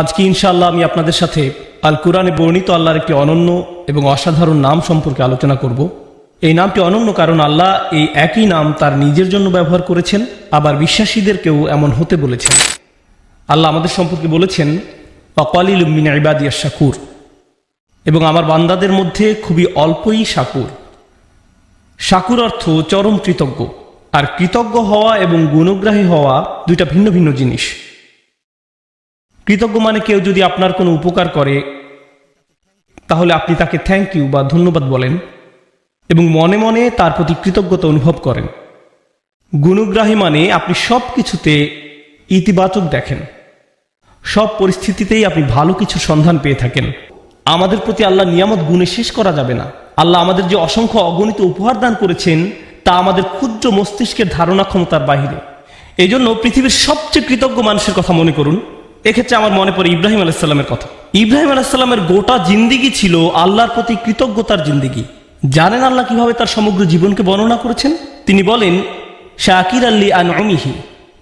আজকে ইনশাআল্লাহ আমি আপনাদের সাথে আল কোরআনে বর্ণিত আল্লাহর একটি অনন্য এবং অসাধারণ নাম সম্পর্কে আলোচনা করব। এই নামটি অনন্য কারণ আল্লাহ এই একই নাম তার নিজের জন্য ব্যবহার করেছেন, আবার বিশ্বাসীদেরকেও এমন হতে বলেছেন। আল্লাহ আমাদের সম্পর্কে বলেছেন, অকালিল মিন ইবাদিয়া শাকুর এবং আমার বান্দাদের মধ্যে খুবই অল্পই শাকুর শাকুর অর্থ চরম কৃতজ্ঞ, আর কৃতজ্ঞ হওয়া এবং গুণগ্রাহী হওয়া দুইটা ভিন্ন ভিন্ন জিনিস। কৃতজ্ঞ মানে কেউ যদি আপনার কোনো উপকার করে, তাহলে আপনি তাকে থ্যাংক ইউ বা ধন্যবাদ বলেন এবং মনে মনে তার প্রতি কৃতজ্ঞতা অনুভব করেন। গুণগ্রাহী মানে আপনি সব কিছুতে ইতিবাচক দেখেন। সব পরিস্থিতিতেই আপনি ভালো কিছু সন্ধান পেয়ে থাকেন। আমাদের প্রতি আল্লাহ নিয়ামত গুণে শেষ করা যাবে না। আল্লাহ আমাদের যে অসংখ্য অগণিত উপহার দান করেছেন, তা আমাদের ক্ষুদ্র মস্তিষ্কের ধারণা ক্ষমতার বাহিরে। এই জন্য পৃথিবীর সবচেয়ে কৃতজ্ঞ মানুষের কথা মনে করুন। এক্ষেত্রে আমার মনে পড়ে ইব্রাহিম আলাইসাল্লামের কথা। ইব্রাহিম আলাইসাল্লামের গোটা জিন্দিগি ছিল আল্লাহর প্রতি কৃতজ্ঞতার জিন্দিগি। জানেন আল্লাহ কীভাবে তার সমগ্র জীবনকে বর্ণনা করেছেন? তিনি বলেন, শাকির আল্লি আন অমিহি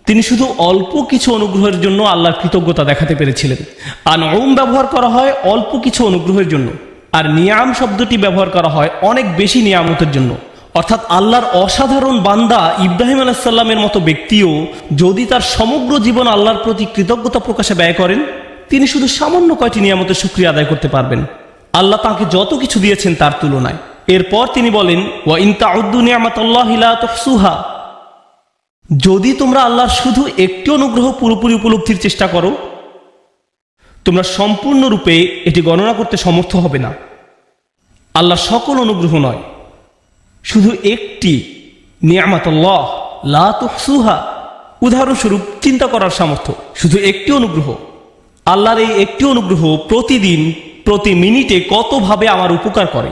তিনি শুধু অল্প কিছু অনুগ্রহের জন্য আল্লাহর কৃতজ্ঞতা দেখাতে পেরেছিলেন। আনউম ব্যবহার করা হয় অল্প কিছু অনুগ্রহের জন্য, আর নিয়াম শব্দটি ব্যবহার করা হয় অনেক বেশি নিয়ামতের জন্য। অর্থাৎ আল্লাহর অসাধারণ বান্দা ইব্রাহিম আলাহিসাল্লামের মতো ব্যক্তিও যদি তার সমগ্র জীবন আল্লাহর প্রতি কৃতজ্ঞতা প্রকাশে ব্যয় করেন, তিনি শুধু সামান্য কয়টি নিয়ামতের সুক্রিয়া আদায় করতে পারবেন। আল্লাহ তাকে যত কিছু দিয়েছেন তার তুলনায়। এরপর তিনি বলেন, ওয়া ইনতা উদ্দু নিয়ামত আল্লাহ তফসুহা যদি তোমরা আল্লাহর শুধু একটি অনুগ্রহ পুরোপুরি উপলব্ধির চেষ্টা করো, তোমরা সম্পূর্ণরূপে এটি গণনা করতে সমর্থ হবে না। আল্লাহ সকল অনুগ্রহ নয়। শুধু একটি নিয়ামাতাল্লাহ, লা উদাহরণস্বরূপ, চিন্তা করার সামর্থ্য, শুধু একটি অনুগ্রহ। আল্লাহর এই একটি অনুগ্রহ প্রতিদিন, প্রতি মিনিটে কতভাবে আমার উপকার করে?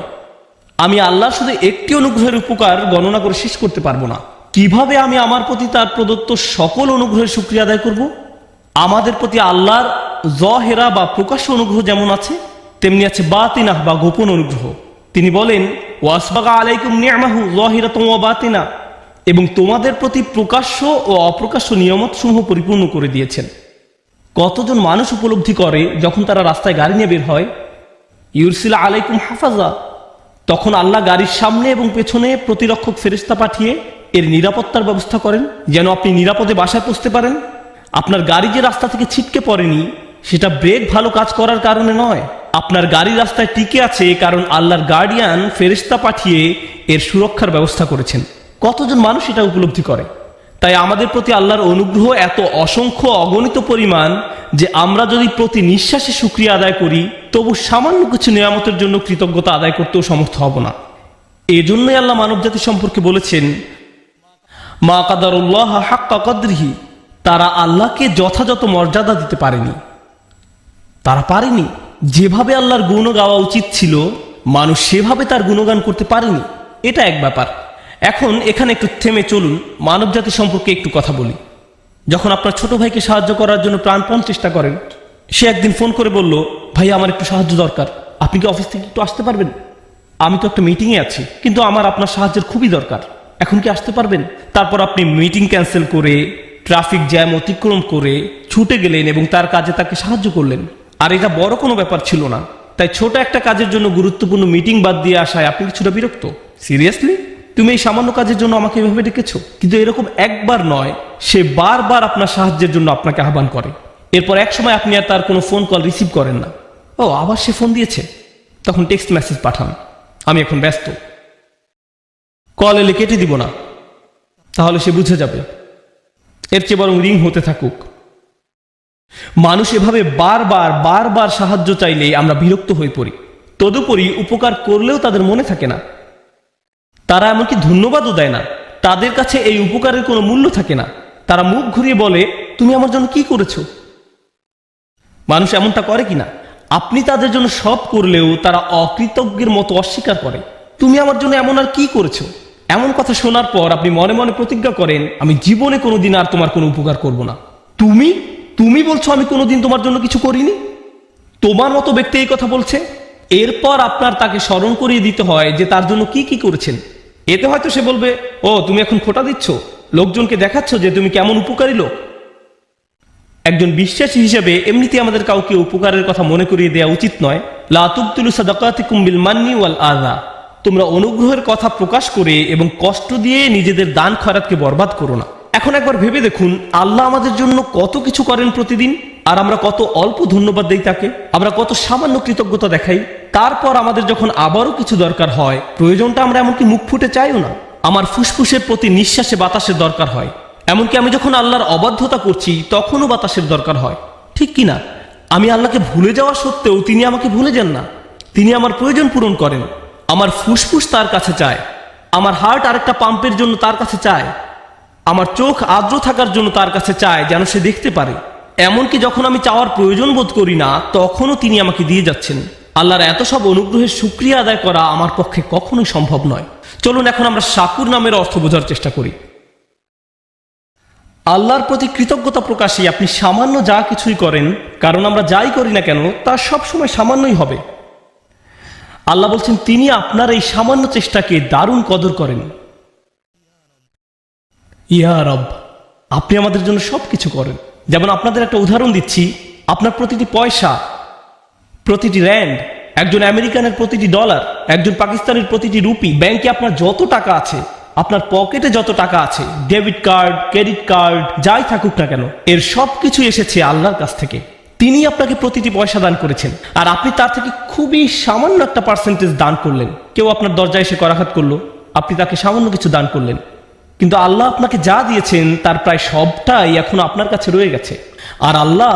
আমি আল্লাহ শুধু একটি অনুগ্রহের উপকার গণনা করে শেষ করতে পারব না। কীভাবে আমি আমার প্রতি তার প্রদত্ত সকল অনুগ্রহের সুক্রিয়া আদায় করব? আমাদের প্রতি আল্লাহর জহেরা বা প্রকাশ্য অনুগ্রহ যেমন আছে, তেমনি আছে বাতিনাহ বা গোপন অনুগ্রহ। তিনি বলেন, ওয়াসবাগা আলাইকুম নিয়ামাহু বাতিনা এবং তোমাদের প্রতি প্রকাশ্য ও অপ্রকাশ্য নিয়ামত সমূহ পরিপূর্ণ করে দিয়েছেন। কতজন মানুষ উপলব্ধি করে যখন তারা রাস্তায় গাড়ি নিয়ে বের হয়? ইউরসিলা আলাইকুম হাফাজা তখন আল্লাহ গাড়ির সামনে এবং পেছনে প্রতিরক্ষক ফেরিস্তা পাঠিয়ে এর নিরাপত্তার ব্যবস্থা করেন, যেন আপনি নিরাপদে বাসায় পৌঁছতে পারেন। আপনার গাড়ি যে রাস্তা থেকে ছিটকে পড়েনি, সেটা ব্রেক ভালো কাজ করার কারণে নয়। আপনার গাড়ি রাস্তায় টিকে আছে কারণ আল্লাহর গার্ডিয়ান ফেরিস্তা পাঠিয়ে এর সুরক্ষার ব্যবস্থা করেছেন। কতজন মানুষ এটা উপলব্ধি করে? তাই আমাদের প্রতি আল্লাহর অনুগ্রহ এত অসংখ্য অগণিত পরিমাণ যে আমরা যদি প্রতি নিঃশ্বাসে সুক্রিয়া আদায় করি, তবু সামান্য কিছু নিয়ামতের জন্য কৃতজ্ঞতা আদায় করতেও সমর্থ হব না। এজন্যই আল্লাহ মানবজাতি সম্পর্কে বলেছেন, মা কাদারুল্লাহ হাক্কা কদ্রিহি তারা আল্লাহকে যথাযথ মর্যাদা দিতে পারেনি। তারা পারেনি। যেভাবে আল্লাহর গুণ গাওয়া উচিত ছিল, মানুষ সেভাবে তার গুণগান করতে পারেনি। এটা এক ব্যাপার। এখন এখানে একটু থেমে চলুন, মানবজাতি সম্পর্কে একটু কথা বলি। যখন আপনার ছোট ভাইকে সাহায্য করার জন্য প্রাণপণ চেষ্টা করেন, সে একদিন ফোন করে বলল, ভাই, আমার একটু সাহায্য দরকার। আপনি কি অফিস থেকে একটু আসতে পারবেন? আমি তো একটা মিটিংয়ে আছি, কিন্তু আমার আপনার সাহায্যের খুবই দরকার। এখন কি আসতে পারবেন? তারপর আপনি মিটিং ক্যান্সেল করে ট্রাফিক জ্যাম অতিক্রম করে, ছুটে গেলেন এবং তার কাজে তাকে সাহায্য করলেন। আর এটা বড় কোনো ব্যাপার ছিল না। তাই ছোট একটা কাজের জন্য গুরুত্বপূর্ণ মিটিং বাদ দিয়ে আসায় আপনি কিছুটা বিরক্ত। সিরিয়াসলি তুমি এই সামান্য কাজের জন্য আমাকে এভাবে ডেকেছ? কিন্তু এরকম একবার নয় সে বারবার আপনার সাহায্যের জন্য আপনাকে আহ্বান করে। এরপর এক সময় আপনি আর তার কোনো ফোন কল রিসিভ করেন না। ও আবার সে ফোন দিয়েছে। তখন টেক্সট মেসেজ পাঠান। আমি এখন ব্যস্ত। কল এলে কেটে দিব না। তাহলে সে বুঝে যাবে। এর চেয়ে বরং রিং হতে থাকুক। মানুষ এভাবে বারবার বারবার সাহায্য চাইলে আমরা বিরক্ত হয়ে পড়ি। তদুপরি উপকার করলেও তাদের মনে থাকে না। তারা এমনকি ধন্যবাদও দেয় না। তাদের কাছে এই উপকারের কোনো মূল্য থাকে না। তারা মুখ ঘুরিয়ে বলে, তুমি আমার জন্য কি করেছ? মানুষ এমনটা করে কিনা? আপনি তাদের জন্য সব করলেও তারা অকৃতজ্ঞের মতো অস্বীকার করে। তুমি আমার জন্য এমন আর কি করেছ? এমন কথা শোনার পর আপনি মনে মনে প্রতিজ্ঞা করেন, আমি জীবনে কোনোদিন আর তোমার কোনো উপকার করব না। তুমি? তুমি বলছো আমি কোনোদিন তোমার জন্য কিছু করিনি? তোমার মতো ব্যক্তি এই কথা বলছে। এরপর আপনার তাকে স্মরণ করিয়ে দিতে হয় যে তার জন্য কি কি করেছেন। এতে হয়তো সে বলবে, ও, তুমি এখন খোটা দিচ্ছ। লোকজনকে দেখাচ্ছ যে তুমি কেমন উপকারী লোক। একজন বিশ্বাসী হিসেবে এমনিতে আমাদের কাউকে উপকারের কথা মনে করিয়ে দেওয়া উচিত নয়। লাতুবতুলু সাদাকাতিকুম মান্নি ওয়াল আযা। তোমরা অনুগ্রহের কথা প্রকাশ করে এবং কষ্ট দিয়ে নিজেদের দান খয়রাতকে বরবাদ করো না। এখন একবার ভেবে দেখুন, আল্লাহ আমাদের জন্য কত কিছু করেন প্রতিদিন, আর আমরা কত অল্প ধন্যবাদ দেই তাকে, আমরা কত সামান্য কৃতজ্ঞতা দেখাই, তারপর আমাদের যখন আবারও কিছু দরকার হয়, প্রয়োজনটা আমরা এমনকি মুখ ফুটে চাইও না, আমার ফুসফুসের প্রতি নিঃশ্বাসে বাতাসের দরকার হয়, এমনকি আমি যখন আল্লাহর অবাধ্যতা করছি, তখনও বাতাসের দরকার হয়, ঠিক কি না আমি আল্লাহকে ভুলে যাওয়া সত্ত্বেও তিনি আমাকে ভুলে যান না, তিনি আমার প্রয়োজন পূরণ করেন, আমার ফুসফুস তার কাছে চায়, আমার হার্ট আরেকটা পাম্পের জন্য তার কাছে চায় আমার চোখ আর্দ্র থাকার জন্য তার কাছে চায় যেন সে দেখতে পারে। এমনকি যখন আমি চাওয়ার প্রয়োজন বোধ করি না, তখনও তিনি আমাকে দিয়ে যাচ্ছেন। আল্লাহর এত সব অনুগ্রহের সুক্রিয়া আদায় করা আমার পক্ষে কখনোই সম্ভব নয়। চলুন এখন আমরা শাকুর নামের অর্থ বোঝার চেষ্টা করি। আল্লাহর প্রতি কৃতজ্ঞতা প্রকাশে আপনি সামান্য যা কিছুই করেন, কারণ আমরা যাই করি না কেন, তা সবসময় সামান্যই হবে। আল্লাহ বলছেন, তিনি আপনার এই সামান্য চেষ্টাকে দারুণ কদর করেন। ইয়া রব, আপনি আমাদের জন্য সব কিছু করেন। যেমন আপনাদের একটা উদাহরণ দিচ্ছি, আপনার প্রতিটি পয়সা, প্রতিটি র্যান্ড, একজন আমেরিকানের প্রতিটি ডলার, একজন পাকিস্তানের প্রতিটি রুপি, ব্যাংকে আপনার যত টাকা আছে, আপনার পকেটে যত টাকা আছে, ডেবিট কার্ড, ক্রেডিট কার্ড, যাই থাকুক না কেন, এর সব কিছু এসেছে আল্লাহর কাছ থেকে। তিনি আপনাকে প্রতিটি পয়সা দান করেছেন। আর আপনি তার থেকে খুবই সামান্য একটা পার্সেন্টেজ দান করলেন। কেউ আপনার দরজায় এসে করাঘাত করল, আপনি তাকে সামান্য কিছু দান করলেন। কিন্তু আল্লাহ আপনাকে যা দিয়েছেন, তার প্রায় সবটাই এখন আপনার কাছে রয়ে গেছে। আর আল্লাহ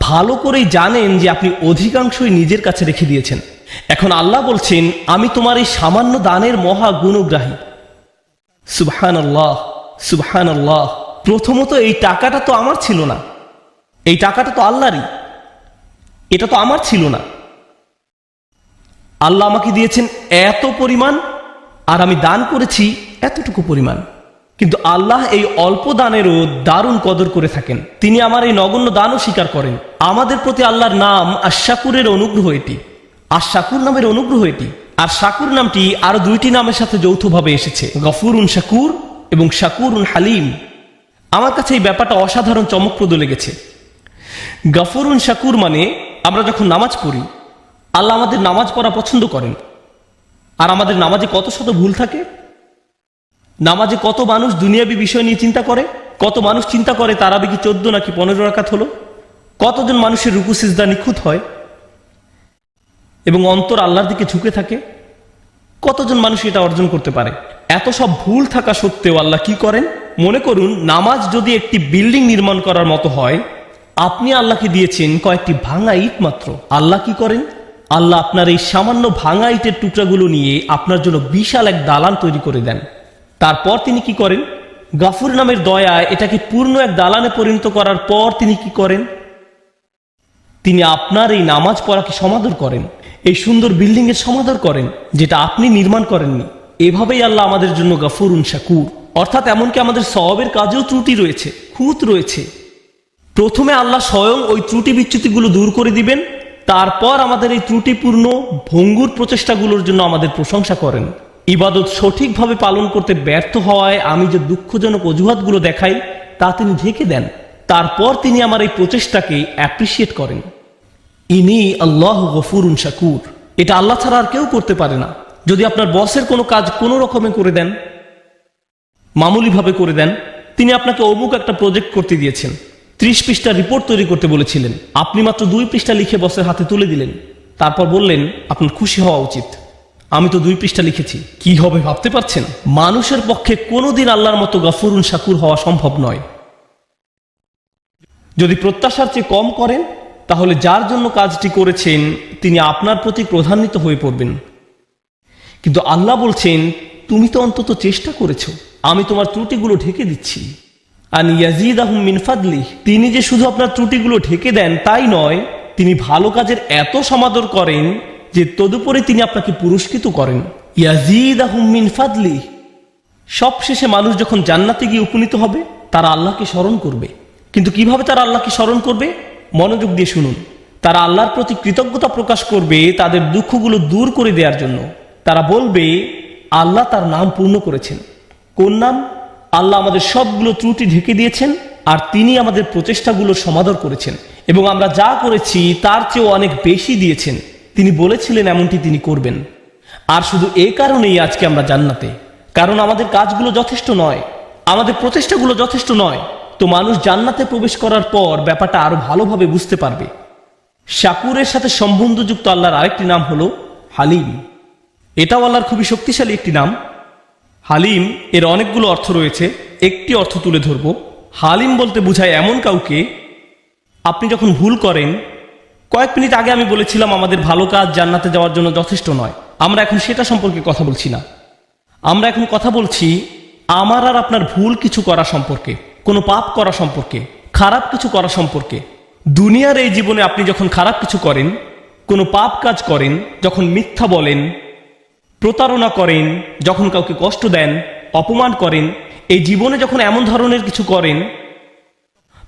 ভালো করেই জানেন যে আপনি অধিকাংশই নিজের কাছে রেখে দিয়েছেন। এখন আল্লাহ বলছেন, আমি তোমার এই সামান্য দানের মহা গুণগ্রাহী। সুবহান আল্লাহ সুবহান আল্লাহ প্রথমত এই টাকাটা তো আমার ছিল না। এই টাকাটা তো আল্লাহরই। এটা তো আমার ছিল না। আল্লাহ আমাকে দিয়েছেন এত পরিমাণ, আর আমি দান করেছি এতটুকু পরিমাণ। কিন্তু আল্লাহ এই অল্প দানেরও দারুণ কদর করে থাকেন। তিনি আমার এই নগণ্য দানও স্বীকার করেন। আমাদের প্রতি আল্লাহর নাম আশাকুরের অনুগ্রহ এটি। আর শাকুর নামের অনুগ্রহ এটি। আর শাকুর নামটি আরও দুইটি নামের সাথে যৌথভাবে এসেছে। গফুরুন শাকুর এবং শাকুরুন হালিম। আমার কাছে এই ব্যাপারটা অসাধারণ চমকপ্রদ লেগেছে। গফরুন শাকুর মানে আমরা যখন নামাজ পড়ি, আল্লাহ আমাদের নামাজ পড়া পছন্দ করেন। আর আমাদের নামাজে কত শত ভুল থাকে? নামাজে কত মানুষ দুনিয়াবি বিষয় নিয়ে চিন্তা করে? কত মানুষ চিন্তা করে তারাবি কি চোদ্দ নাকি পনেরো রাখাত হলো? কতজন মানুষের রুকু সিজদা নিখুঁত হয়? এবং অন্তর আল্লাহর দিকে ঝুঁকে থাকে? কতজন মানুষ এটা অর্জন করতে পারে? এত সব ভুল থাকা সত্ত্বেও আল্লাহ কি করেন? মনে করুন, নামাজ যদি একটি বিল্ডিং নির্মাণ করার মতো হয়, আপনি আল্লাহকে দিয়েছেন কয়েকটি ভাঙা ইট মাত্র। আল্লাহ কি করেন? আল্লাহ আপনার এই সামান্য ভাঙা ইটের টুকরাগুলো নিয়ে আপনার জন্য বিশাল এক দালান তৈরি করে দেন। তারপর তিনি কি করেন? গাফুর নামের দয়ায় এটাকে পূর্ণ এক দালানে পরিণত করার পর তিনি কি করেন? তিনি আপনার এই নামাজ পড়াকে সমাদর করেন, এই সুন্দর বিল্ডিং এর সমাদর করেন, যেটা আপনি নির্মাণ করেননি। এভাবেই আল্লাহ আমাদের জন্য গাফুরুন শাকুর। অর্থাৎ এমনকি আমাদের সবের কাজেও ত্রুটি রয়েছে, খুঁত রয়েছে। প্রথমে আল্লাহ স্বয়ং ওই ত্রুটি বিচ্যুতিগুলো দূর করে দিবেন, তারপর আমাদের এই ত্রুটিপূর্ণ, ভঙ্গুর প্রচেষ্টাগুলোর জন্য আমাদের প্রশংসা করেন। ইবাদত সঠিকভাবে পালন করতে ব্যর্থ হওয়ায় আমি যে দুঃখজনক অজুহাতগুলো দেখাই, তা তিনি ঢেকে দেন। তারপর তিনি আমার এই প্রচেষ্টাকে অ্যাপ্রিসিয়েট করেন। ইনি আল্লাহ গফুরুন শাকুর। এটা আল্লাহ ছাড়া আর কেউ করতে পারে না। যদি আপনার বসের কোনো কাজ কোনো রকমে করে দেন, মামুলিভাবে করে দেন, তিনি আপনাকে অমুক একটা প্রজেক্ট করতে দিয়েছেন। ত্রিশ পৃষ্ঠা রিপোর্ট তৈরি করতে বলেছিলেন। আপনি মাত্র দুই পৃষ্ঠা লিখে বসের হাতে তুলে দিলেন। তারপর বললেন, আপনার খুশি হওয়া উচিত। আমি তো দুই পৃষ্ঠা লিখেছি। কি হবে ভাবতে পারছেন? মানুষের পক্ষে কোনোদিন আল্লাহর মতো গফুরুন শাকুর হওয়া সম্ভব নয়। যদি প্রত্যাশার চেয়ে কম করেন, তাহলে যার জন্য কাজটি করেছেন, তিনি আপনার প্রতি প্রধান্বিত হয়ে পড়বেন। কিন্তু আল্লাহ বলছেন, তুমি তো অন্তত চেষ্টা করেছ। আমি তোমার ত্রুটিগুলো ঢেকে দিচ্ছি। আন ইয়াজিদ আহম মিনফাদলি তিনি যে শুধু আপনার ত্রুটিগুলো ঢেকে দেন, তাই নয়, তিনি ভালো কাজের এত সমাদর করেন যে তদুপরি তিনি আপনাকে পুরস্কৃত করেন। ইয়াজিদ আহম মিনফাদলি সবশেষে মানুষ যখন জান্নাতে গিয়ে উপনীত হবে, তারা আল্লাহকে স্মরণ করবে। কিন্তু কীভাবে তারা আল্লাহকে স্মরণ করবে? মনোযোগ দিয়ে শুনুন। তারা আল্লাহর প্রতি কৃতজ্ঞতা প্রকাশ করবে তাদের দুঃখগুলো দূর করে দেওয়ার জন্য। তারা বলবে, আল্লাহ তার নাম পূর্ণ করেছেন। কোন নাম? আল্লাহ আমাদের সবগুলো ত্রুটি ঢেকে দিয়েছেন আর তিনি আমাদের প্রচেষ্টাগুলো সমাদর করেছেন এবং আমরা যা করেছি তার চেয়েও অনেক বেশি দিয়েছেন। তিনি বলেছিলেন, এমনটি তিনি করবেন। আর শুধু এই কারণেই আজকে আমরা জান্নাতে। কারণ আমাদের কাজগুলো যথেষ্ট নয়। আমাদের প্রচেষ্টাগুলো যথেষ্ট নয়। তো মানুষ জান্নাতে প্রবেশ করার পর ব্যাপারটা আরও ভালোভাবে বুঝতে পারবে। শাকুরের সাথে সম্বন্ধযুক্ত আল্লাহর আরেকটি নাম হলো হালিম। এটাও আল্লাহর খুবই শক্তিশালী একটি নাম। হালিম, এর অনেকগুলো অর্থ রয়েছে। একটি অর্থ তুলে ধরব। হালিম বলতে বোঝায় এমন কাউকে, আপনি যখন ভুল করেন কয়েক মিনিট আগে আমি বলেছিলাম আমাদের ভালো কাজ জান্নাতে যাওয়ার জন্য যথেষ্ট নয়। আমরা এখন সেটা সম্পর্কে কথা বলছি না। আমরা এখন কথা বলছি আমার আর আপনার ভুল কিছু করা সম্পর্কে, কোনো পাপ করা সম্পর্কে, খারাপ কিছু করা সম্পর্কে। দুনিয়ার এই জীবনে আপনি যখন খারাপ কিছু করেন, কোনো পাপ কাজ করেন, যখন মিথ্যা বলেন, প্রতারণা করেন, যখন কাউকে কষ্ট দেন, অপমান করেন, এই জীবনে যখন এমন ধরনের কিছু করেন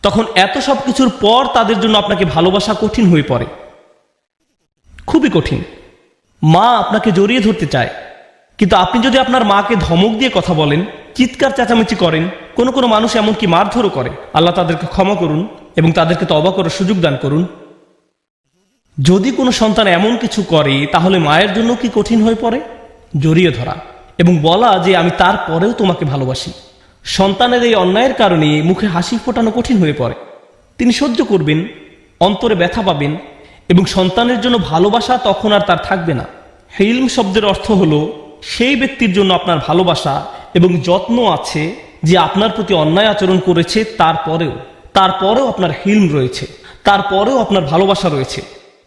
তখন এত সব কিছুর পর তাদের জন্য আপনাকে ভালোবাসা কঠিন হয়ে পড়ে। খুবই কঠিন। মা আপনাকে জড়িয়ে ধরতে চায়। কিন্তু আপনি যদি আপনার মাকে ধমক দিয়ে কথা বলেন, চিৎকার চেঁচামেচি করেন, কোনো কোনো মানুষ এমনকি মারধরও করে, আল্লাহ তাদেরকে ক্ষমা করুন এবং তাদেরকে তবা করার সুযোগ দান করুন। যদি কোনো সন্তান এমন কিছু করে, তাহলে মায়ের জন্য কি কঠিন হয়ে পড়ে? জড়িয়ে ধরা এবং বলা যে, আমি তারপরেও তোমাকে ভালোবাসি। সন্তানের এই অন্যায়ের কারণে মুখে হাসি ফোটানো কঠিন হয়ে পড়ে। তিনি সহ্য করবেন, অন্তরে ব্যথা পাবেন এবং সন্তানের জন্য ভালোবাসা তখন আর তার থাকবে না। হিলম শব্দের অর্থ হলো, সেই ব্যক্তির জন্য আপনার ভালোবাসা এবং যত্ন আছে যে আপনার প্রতি অন্যায় আচরণ করেছে তারপরেও। তারপরেও আপনার হিলম রয়েছে, তারপরেও আপনার ভালোবাসা রয়েছে,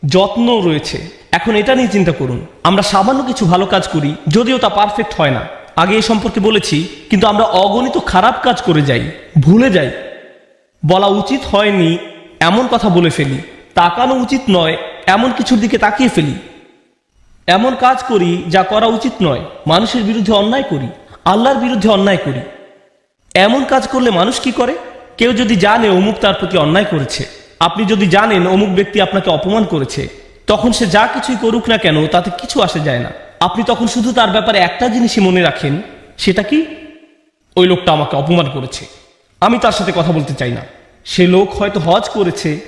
যত্ন রয়েছে। এখন এটা নিয়ে চিন্তা করুন। আমরা সামান্য কিছু ভালো কাজ করি, যদিও তা পারফেক্ট হয় না। আগে এ সম্পর্কে বলেছি, কিন্তু আমরা অগণিত খারাপ কাজ করে যাই, ভুলে যাই। বলা উচিত হয়নি, এমন কথা বলে ফেলি, তাকানো উচিত নয়, এমন কিছুর দিকে তাকিয়ে ফেলি। এমন কাজ করি, যা করা উচিত নয়, মানুষের বিরুদ্ধে অন্যায় করি, আল্লাহর বিরুদ্ধে অন্যায় করি। এমন কাজ করলে মানুষ কি করে? কেউ যদি জানে অমুক তার প্রতি অন্যায় করেছে, আপনি যদি জানেন অমুক ব্যক্তি আপনাকে অপমান করেছে, তখন সে যা কিছুই করুক না কেন, তাতে কিছু আসে যায় না। আপনি তখন শুধু তার ব্যাপারে একটা জিনিসই মনে রাখেন, সেটা কি? ওই লোকটা আমাকে অপমান করেছে। আমি তার সাথে কথা বলতে চাই না। সে লোক হয়তো হজ করেছে,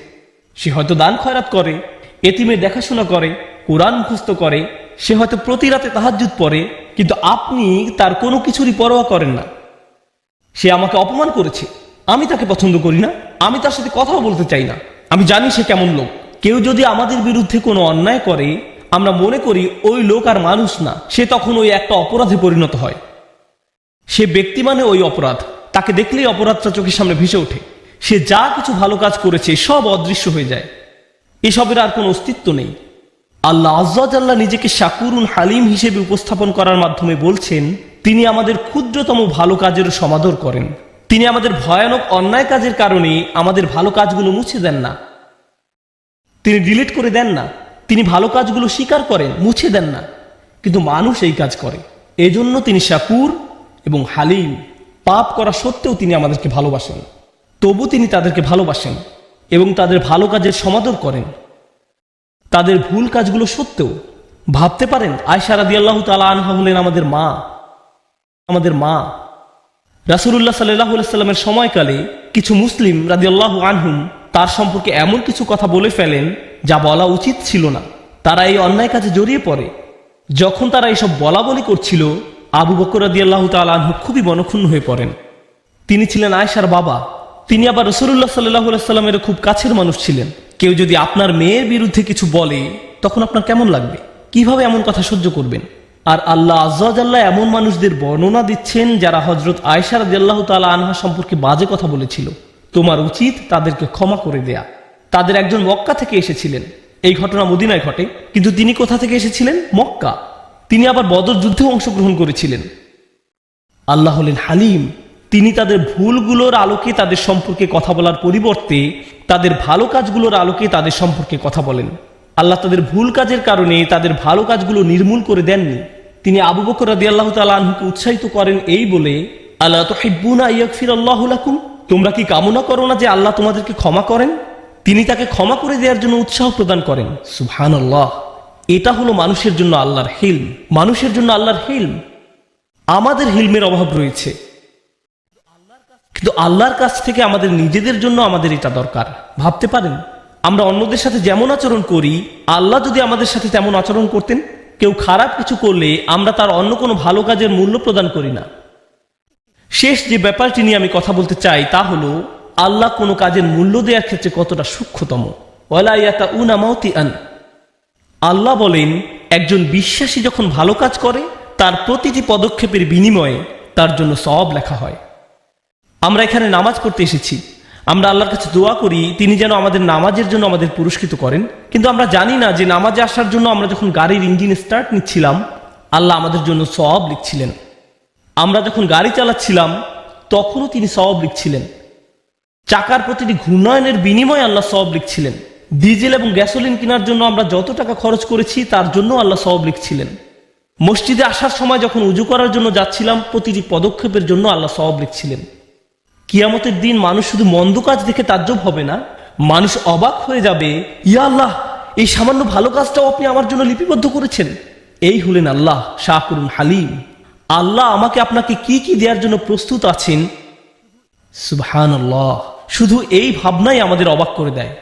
সে হয়তো দান খয়রাত করে, এতিমের দেখাশোনা করে, কোরআন মুখস্থ করে, সে হয়তো প্রতি রাতে তাহাজ্জুদ পড়ে, কিন্তু আপনি তার কোনো কিছুরই পরোয়া করেন না। সে আমাকে অপমান করেছে। আমি তাকে পছন্দ করি না। আমি তার সাথে কথাও বলতে চাই না। আমি জানি সে কেমন লোক। কেউ যদি আমাদের বিরুদ্ধে কোনো অন্যায় করে আমরা মনে করি ওই লোক আর মানুষ না। সে তখন ওই একটা অপরাধে পরিণত হয়। সে ব্যক্তি মানে ওই অপরাধ। তাকে দেখলেই অপরাধটা চোখের সামনে ভেসে ওঠে। সে যা কিছু ভালো কাজ করেছে, সব অদৃশ্য হয়ে যায়। এসবের আর কোনো অস্তিত্ব নেই। আল্লাহ আজ্লাহ নিজেকে শাকুরুন হালিম হিসেবে উপস্থাপন করার মাধ্যমে বলছেন, তিনি আমাদের ক্ষুদ্রতম ভালো কাজের সমাদর করেন। তিনি আমাদের ভয়ানক অন্যায় কাজের কারণে আমাদের ভালো কাজগুলো মুছে দেন না। তিনি ডিলিট করে দেন না। তিনি ভালো কাজগুলো স্বীকার করেন, মুছে দেন না। কিন্তু মানুষ এই কাজ করে। এজন্য তিনি শাকুর এবং হালিম, পাপ করা সত্ত্বেও তিনি আমাদেরকে ভালোবাসেন। তবু তিনি তাদেরকে ভালোবাসেন এবং তাদের ভালো কাজের সমাদর করেন। তাদের ভুল কাজগুলো সত্ত্বেও ভাবতে পারেন আয়সা রাদি আল্লাহ তালা আনহা হলেন আমাদের মা। আমাদের মা। রাসুল্লাহ সাল্লাহ সাল্লামের সময়কালে কিছু মুসলিম রাদি আল্লাহ আনহুম তার সম্পর্কে এমন কিছু কথা বলে ফেলেন যা বলা উচিত ছিল না। তারা এই অন্যায় কাজে জড়িয়ে পড়ে। যখন তারা এসব বলা বলি করছিল, আবু বকর আল্লাহ আনহু খুবই মনক্ষুণ্ণ হয়ে পড়েন। তিনি ছিলেন আয়সার বাবা। তিনি আবার রসুল্লাহ সাল্লাহ সাল্লামের খুব কাছের মানুষ ছিলেন। কেউ যদি আপনার মেয়ের বিরুদ্ধে কিছু বলে, তখন আপনার কেমন লাগবে? কীভাবে এমন কথা সহ্য করবেন? আর আল্লাহ আজ্লাহ এমন মানুষদের বর্ণনা দিচ্ছেন, যারা হজরত আয়সার আল্লাহ তালা আনহা সম্পর্কে বাজে কথা বলেছিল। তোমার উচিত তাদেরকে ক্ষমা করে দেয়া। তাদের একজন মক্কা থেকে এসেছিলেন। এই ঘটনা মদিনায় ঘটে, কিন্তু তিনি কোথা থেকে এসেছিলেন? মক্কা। তিনি আবার বদর যুদ্ধে অংশগ্রহণ করেছিলেন। আল্লাহ হলেন হালিম। তিনি তাদের ভুলগুলোর আলোকে তাদের সম্পর্কে কথা বলার পরিবর্তে তাদের ভালো কাজগুলোর আলোকে তাদের সম্পর্কে কথা বলেন। আল্লাহ তাদের ভুল কাজের কারণে তাদের ভালো কাজগুলো নির্মূল করে দেননি। তিনি আবু বকর রাদি আল্লাহ তালকে উৎসাহিত করেন এই বলে আল্লাহ তো হিব্বুনা ইয়াকফির আল্লাহ তোমরা কি কামনা করো না যে আল্লাহ তোমাদেরকে ক্ষমা করেন? তিনি তাকে ক্ষমা করে দেওয়ার জন্য উৎসাহ প্রদান করেন। সুহান আল্লাহ এটা হলো মানুষের জন্য আল্লাহর হিলম। মানুষের জন্য আল্লাহর হিলম। আমাদের হিলমের অভাব রয়েছে। কিন্তু আল্লাহর কাছ থেকে আমাদের নিজেদের জন্য আমাদের এটা দরকার। ভাবতে পারেন আমরা অন্যদের সাথে যেমন আচরণ করি আল্লাহ যদি আমাদের সাথে তেমন আচরণ করতেন কেউ খারাপ কিছু করলে আমরা তার অন্য কোনো ভালো কাজের মূল্য প্রদান করি না। শেষ যে ব্যাপারটি নিয়ে আমি কথা বলতে চাই তা হলো আল্লাহ কোনো কাজের মূল্য দেওয়ার ক্ষেত্রে কতটা সূক্ষ্মতম। ওয়ালাইয়াতা উনামাউতি আন আল্লাহ বলেন, একজন বিশ্বাসী যখন ভালো কাজ করে, তার প্রতিটি পদক্ষেপের বিনিময়ে তার জন্য সব লেখা হয়। আমরা এখানে নামাজ পড়তে এসেছি। আমরা আল্লাহর কাছে দোয়া করি, তিনি যেন আমাদের নামাজের জন্য আমাদের পুরস্কৃত করেন। কিন্তু আমরা জানি না যে নামাজে আসার জন্য আমরা যখন গাড়ির ইঞ্জিন স্টার্ট নিচ্ছিলাম, আল্লাহ আমাদের জন্য সব লিখছিলেন। আমরা যখন গাড়ি চালাচ্ছিলাম, তখনও তিনি সব লিখছিলেন। চাকার প্রতিটি ঘূর্ণয়নের বিনিময়ে আল্লাহ সব লিখছিলেন। ডিজেল এবং গ্যাসোলিন কেনার জন্য আমরা যত টাকা খরচ করেছি, তার জন্য আল্লাহ সব লিখছিলেন। মসজিদে আসার সময় যখন উজু করার জন্য যাচ্ছিলাম, প্রতিটি পদক্ষেপের জন্য আল্লাহ সব লিখছিলেন। কিয়ামতের দিন মানুষ শুধু মন্দ কাজ দেখে তাজ্জব হবে না, মানুষ অবাক হয়ে যাবে, ইয়া আল্লাহ, এই সামান্য ভালো কাজটাও আপনি আমার জন্য লিপিবদ্ধ করেছেন? এই হলেন আল্লাহ শাহরুল হালিম। আল্লাহ আমাকে আপনাকে কি কি দেওয়ার জন্য প্রস্তুত আছেন? সুবহান শুধু এই ভাবনাই আমাদের অবাক করে দেয়।